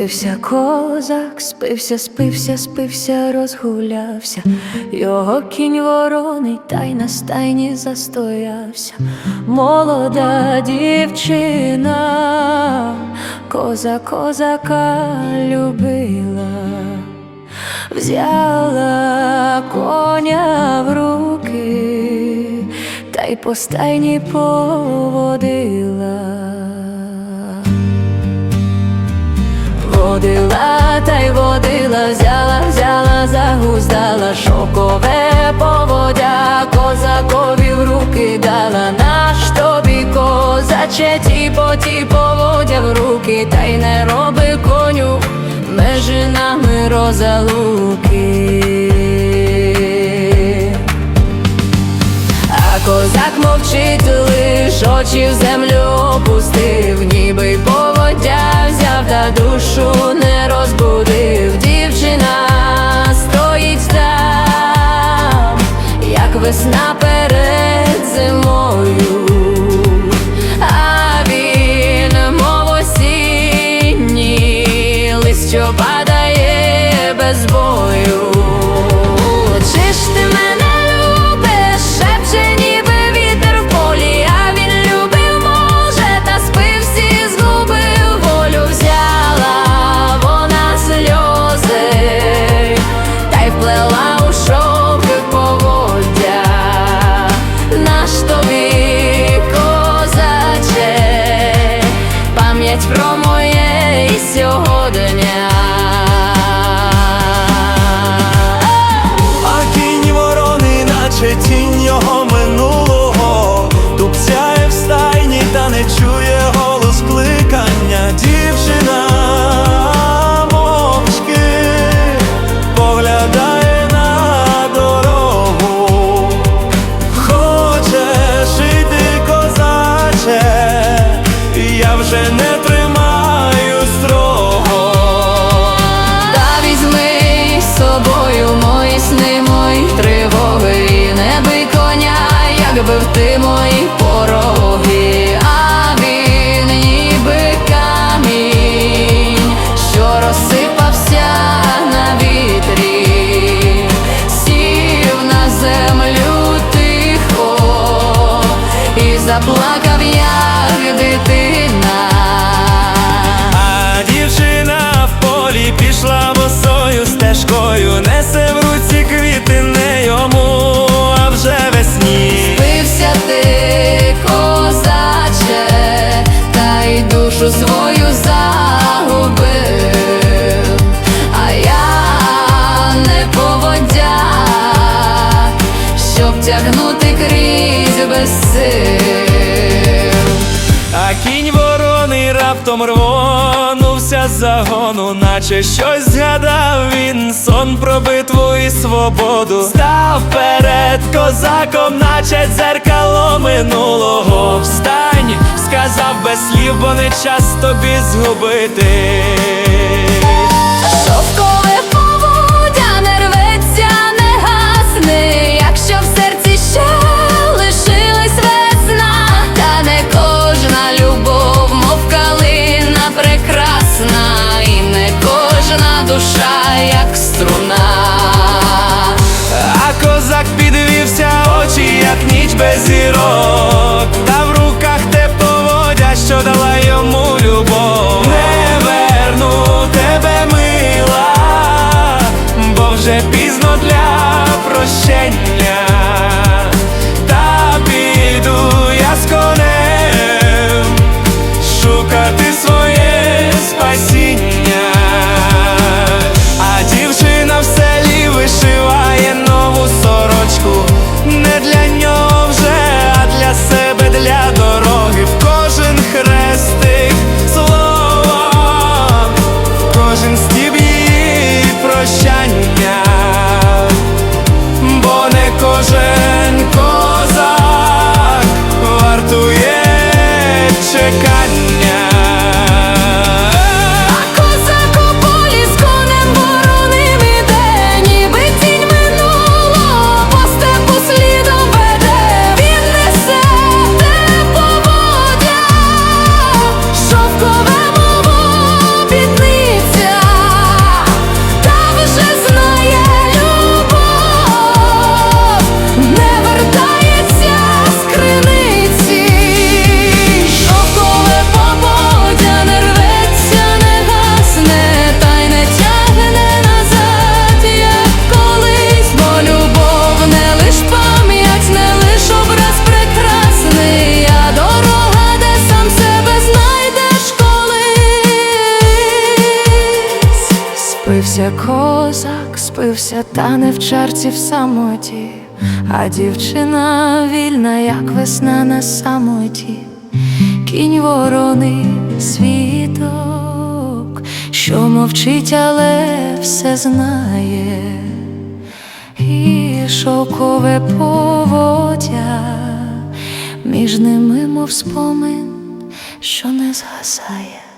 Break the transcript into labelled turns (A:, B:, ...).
A: Спився козак, спився, спився, спився, розгулявся, його кінь вороний, та й на стайні застоявся. Молода дівчина, коза козака любила, взяла коня в руки, та й по стайні поводила. Водила та й водила, взяла, взяла, загуздала, шокове поводя, козакові в руки дала, наш тобі козаче, ті по ті поводя в руки, та й не роби коню, межі нами розалуки. Козак мовчить лиш, очі в землю опустив, ніби поводя взяв та душу весна перед зимою. А він, мов осінній лист, що падає без бою. Про моє і сьогодення. Якби в ти мої пороги, а він ніби камінь, що розсипався на вітрі, сів на землю тихо і заплакав, як дитина.
B: Дівчина в полі пішла босою стежкою, несе
A: щоб тягнути крізь без сил.
B: А кінь ворони раптом рвонувся з загону, наче щось згадав він сон про битву і свободу. Став перед козаком, наче дзеркало минулого. Встань, сказав без слів, бо не час тобі згубити.
A: Душа, як струна.
B: А козак підвівся, очі, як ніч без зірок, та в руках те поводя, що дала йому любов. Не верну тебе, мила, бо вже пізно для прощення.
A: Напився козак, спився, та не в чарці в самоті, а дівчина вільна, як весна на самоті, кінь ворони світок, що мовчить, але все знає, і шовкове поводя між ними, мов спомин, що не згасає.